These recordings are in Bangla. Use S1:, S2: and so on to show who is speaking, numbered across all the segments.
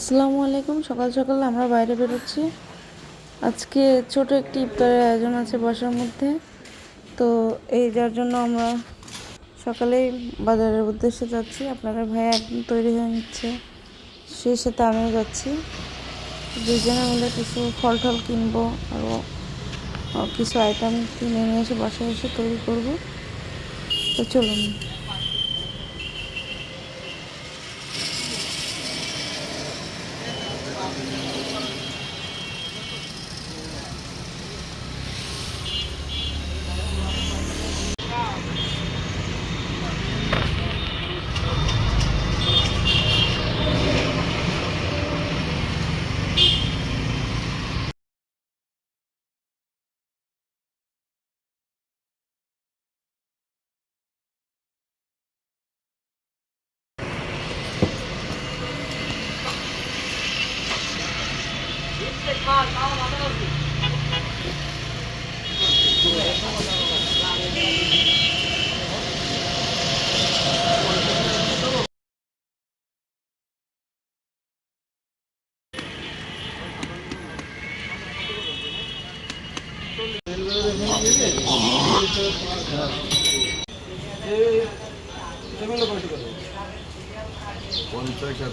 S1: আসসালামু আলাইকুম, সকাল সকাল আমরা বাইরে বেরোচ্ছি। আজকে ছোট একটি ইফতারের আয়োজন আছে বাসার মধ্যে। তো এই যার জন্য আমরা সকালেই বাজারের উদ্দেশ্যে যাচ্ছি। আপনাদের ভাই একদম তৈরি হয়ে নিচ্ছে। সেই সাথে আমিও যাচ্ছি। দুজনে মিলে কিছু ফল টল কিনবো আরও কিছু আইটেম কিনে নিয়ে এসে বাসায় এসে তৈরি করব। তো চলুন।
S2: পঞ্চাশ আর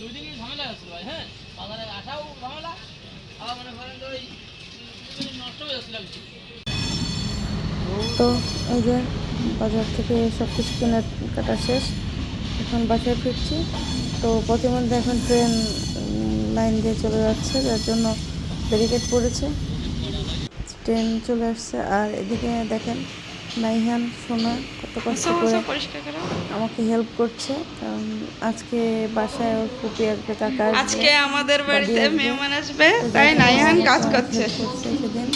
S3: দুই দিনই ঝামেলা ভাই হ্যাঁ? বাজারে আসাও ঝামেলা, আবার মনে করেন ওই নষ্ট হয়ে যাচ্ছিল
S1: তো এই যে বাজার থেকে সব কিছু কেনাকাটা শেষ, এখন বাসায় ফিরছি। তো পথিমধ্যে এখন ট্রেন লাইন দিয়ে চলে যাচ্ছে, যার জন্য ব্যারিকেড পড়েছে। ট্রেন চলে আসছে, আর এদিকে দেখেন নাইহান সোনা কত কষ্ট করে আমাকে হেল্প করছে। আজকে বাসায় ওর ফুপি আসবে কাকা
S4: আজকে আমাদের বাড়িতে মেহমান আসবে তাই নাইহান কাজ করছে।
S1: সেদিন।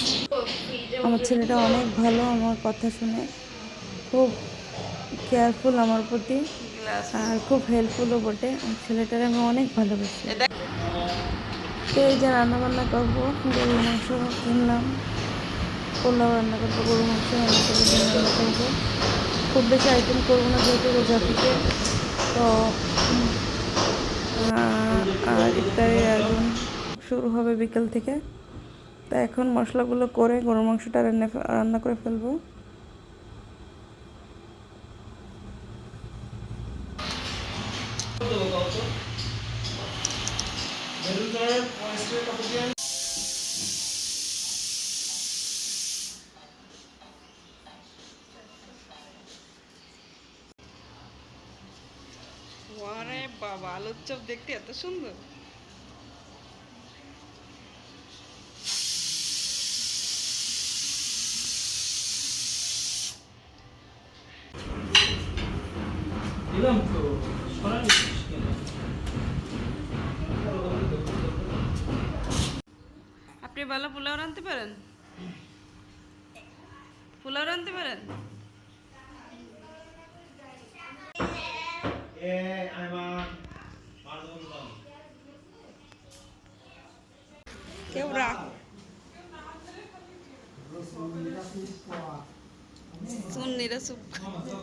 S1: আমার ছেলেটা অনেক ভালো আমার কথা শুনে। খুব কেয়ারফুল আমার প্রতি। আর খুব হেল্পফুলও বটে। আমার ছেলেটার আমি অনেক ভালোবাসি। তো এই যে রান্না বান্না করব গরুর মাংস কিনলাম। পোলাও রান্না করব, গরুর মাংস, রান্না করব, ডিম রান্না করব। খুব বেশি আইটেম করব না যেহেতু রোজা থেকে। তো আর ইফতারের আয়োজন শুরু হবে বিকেল থেকে। তা এখন মশলাগুলো করে গরুর মাংসটা রান্না রান্না করে ফেলব।
S4: আরে বাবা আলুর চপ দেখতে এত সুন্দর।
S3: দিলাম তো সরানি
S4: আপনি ভালো পোলাও রাঁধতে পারেন? পোলাও রাঁধতে পারেন? কেউ রাখ শুন এরা চুপ করে।